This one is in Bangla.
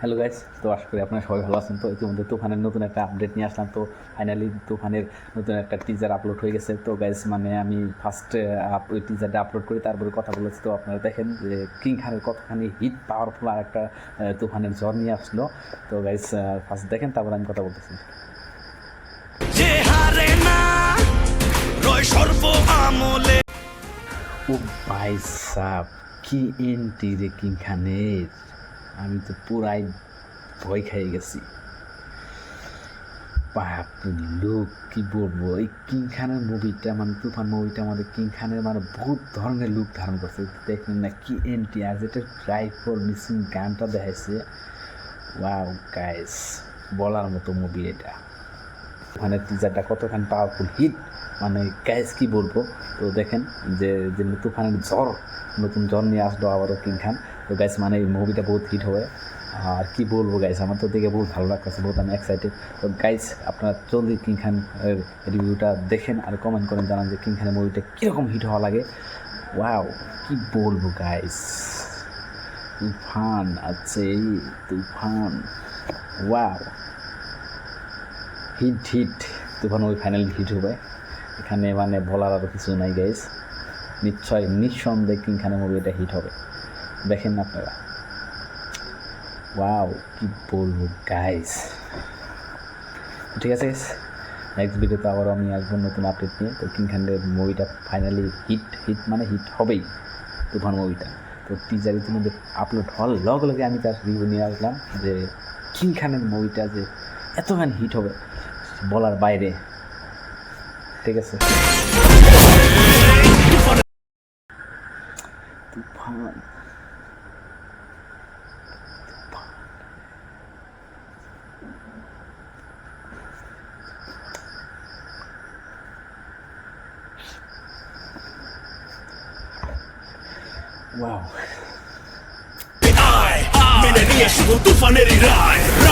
হ্যালো গাইস তো আশা করি আপনারা সবাই ভালো আছেন। তো ইতিমধ্যে তুফানের নতুন একটা আপডেট নিয়ে আসলাম। তো ফাইনালি তুফানের নতুন একটা টিজার আপলোড হয়ে গেছে। তো গাইস মানে আমি ফার্স্ট ওই টিজারটা আপলোড করি তারপরে কথা বলেছি। তো আপনারা দেখেন যে কিং খানের কতখানি হিট পাওয়ারফুল আর একটা তুফানের জ্বর নিয়ে আসলো। তো গাইস ফার্স্ট দেখেন তারপর আমি কথা বলতেছি। যে হারে না রয় সর্ব আমলে। ও ভাই সাহ কি এন্ট্রি রে কিং খানের আমি তো পুরাই ভয় খেয়ে গেছি। লোক, কি বলব? এই কিং খানের মুভিটা মানে তুফান মুভিটা আমাদের কিং খানের মানে বহুত ধরনের লুক ধারণ করছে। দেখলেন না কি এন্ট্রি আর যেটা ড্রাইভ ফর মিসিং গানটা দেখাইছে ওয়াও গাইস বলার মতো মুভি এটা। ওখানে টিজারটা কতখানি পাওয়ারফুল হিট মানে গ্যাস কি বলব? তো দেখেন যে যে তুফানের জ্বর নতুন জ্বর নিয়ে আসলো আবারও কিং খান। তো গ্যাস মানে এই মুভিটা বহুত হিট হবে আর কি বলব গাইস আমার তো দেখে বহুত ভালো লাগতেছে, বহুত আমি এক্সাইটেড তো গাইস আপনারা জলদি কিং খান রিভিউটা দেখেন আর কমেন্ট করেন জানান যে কিং খানের মুভিটা কীরকম হিট হওয়া লাগে। ওয়াও কি বলব গাইস তুফান আছে এই Toofan. Wow hit hit Toofan ওই ফাইনাল হিট হবে। এখানে মানে বলার আরও কিছু নাই গাইস নিশ্চয়, নিঃসন্দেহে কিংখানে মুভি এটা হিট হবে। দেখেন না আপনারা। ওয়াও কি বলব গাইস ঠিক আছে নেক্সট ভিডিওতে আবারও আমি আসব নতুন আপডেট নিয়ে। তো কিং খানের মুভিটা ফাইনালি হিট হিট মানে হিট হবেই, তুফান মুভিটা তো টিজার ইতিমধ্যে আপলোড হওয়ার লগে লগে আমি তার রিভিউ নিয়ে আসলাম যে কিং খানের মুভিটা যে এতখানি হিট হবে, বলার বাইরে। ঠিক আছে তুফান ওয়াও আয় মেনে নিয়ে শুধু তুফানেরই রায় রায়